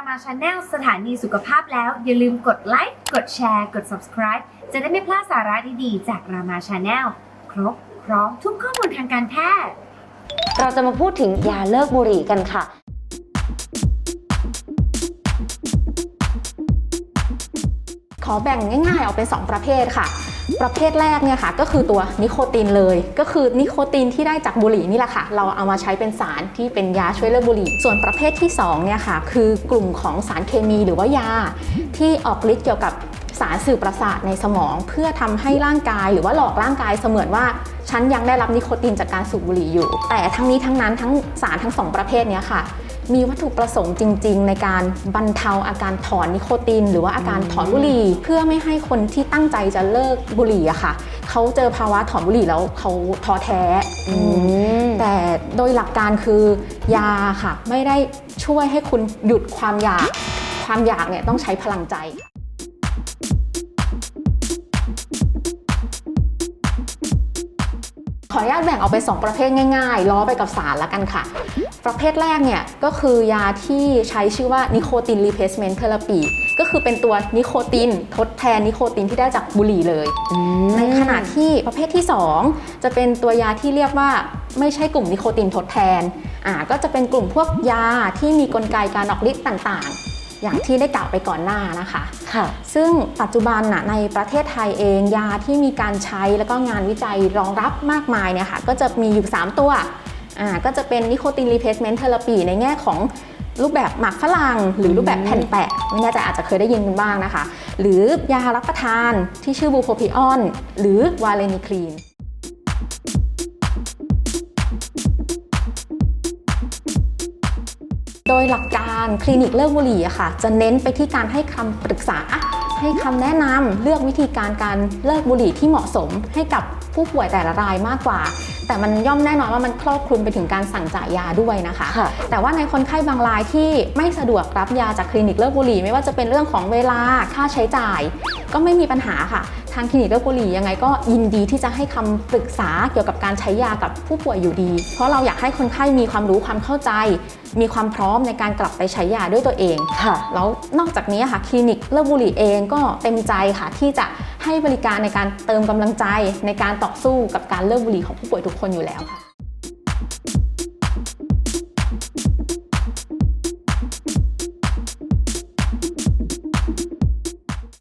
รามาชาแนลสถานีสุขภาพแล้ว อย่าลืมกดไลค์กดแชร์ กด subscribe จะได้ไม่พลาดสาระดีๆ จากรามาชาแนลครบพร้อมทุกข้อมูลทางการแพทย์ เราจะมาพูดถึงยาเลิกบุหรี่กันค่ะ ขอแบ่งง่ายๆออกเป็น 2 ประเภทค่ะ ประเภทแรกเนี่ยค่ะก็คือตัวนิโคตินเลย ก็คือนิโคตินที่ได้จากบุหรี่นี่แหละค่ะ เราเอามาใช้เป็นสารที่เป็นยาช่วยเลิกบุหรี่ ส่วนประเภทที่2เนี่ยค่ะคือกลุ่มของสารเคมีหรือว่ายา ที่ออกฤทธิ์เกี่ยวกับสารสื่อประสาทในสมอง เพื่อทำให้ร่างกายหรือว่าหลอกร่างกายเสมือนว่าฉันยังได้รับนิโคตินจากการสูบบุหรี่อยู่ แต่ทั้งนี้ทั้งนั้นทั้งสารทั้งสองประเภทนี้ค่ะ มีวัตถุประสงค์จริง ๆ ในการบรรเทาอาการถอนนิโคติน หรือว่าอาการถอนบุหรี่ เพื่อไม่ให้คนที่ตั้งใจจะเลิกบุหรี่อะค่ะเขาเจอภาวะถอนบุหรี่แล้วเขาท้อแท้แต่โดยหลักการคือยาค่ะ ไม่ได้ช่วยให้คุณหยุดความอยาก ความอยากเนี่ยต้องใช้พลังใจ ออนุญาตแบ่งออกเป็น2ประเภทง่ายๆ ล้อไปกับสารละกันค่ะ ประเภทแรกเนี่ยก็คือยาที่ใช้ชื่อว่านิโคตินรีเพสเมนต์เทอราปีก็คือเป็นตัวนิโคตินทดแทนนิโคตินที่ได้จากบุหรี่เลย ในขณะที่ประเภทที่ 2 จะเป็นตัวยาที่เรียกว่าไม่ใช่กลุ่มนิโคตินทดแทนอ่าก็จะเป็นกลุ่มพวกยาที่มีกลไกการออกฤทธิ์ต่างๆ อย่างที่ได้กล่าวไปก่อนหน้านะคะ ค่ะ ซึ่งปัจจุบันน่ะในประเทศไทยเองยาที่มีการใช้แล้วก็งานวิจัยรองรับมากมายเนี่ยค่ะก็จะมีอยู่ 3 ตัวอ่าก็จะเป็นนิโคตินรีเพสเมนต์เทอราปีในแง่ของรูปแบบหมักฝรั่งหรือรูปแบบแผ่นแปะ ไม่แน่ใจอาจจะเคยได้ยินกันบ้างนะคะ หรือยารับประทานที่ชื่อบูโพพิออน หรือวาเลนิคลีน โดยหลักการคลินิกเลิกบุหรี่อะค่ะ จะเน้นไปที่การให้คำปรึกษา ให้คำแนะนำเลือกวิธีการการเลิกบุหรี่ที่เหมาะสมให้กับผู้ป่วยแต่ละรายมากกว่า แต่มันย่อมแน่นอนว่ามันครอบคลุมไปถึงการสั่งจ่ายยาด้วยนะคะคะแต่ว่าในคนไข้บางรายที่ไม่สะดวกรับยาจากคลินิกเลิกบุหรี่ไม่ว่าจะเป็นเรื่องของเวลาค่าใช้จ่าย ก็ไม่มีปัญหาค่ะ ทางคลินิกเลิกบุหรี่ยังไงก็ยินดีที่จะให้คำปรึกษาเกี่ยวกับการใช้ยากับผู้ป่วยอยู่ดี เพราะเราอยากให้คนไข้มีความรู้ความเข้าใจ มีความพร้อมในการกลับไปใช้ยาด้วยตัวเองค่ะ แล้วนอกจากนี้ค่ะคลินิกเลิกบุหรี่เองก็เต็มใจค่ะที่จะให้บริการในการเติมกำลังใจในการต่อสู้กับการเลิกบุหรี่ของผู้ป่วยทุกคนอยู่แล้วค่ะ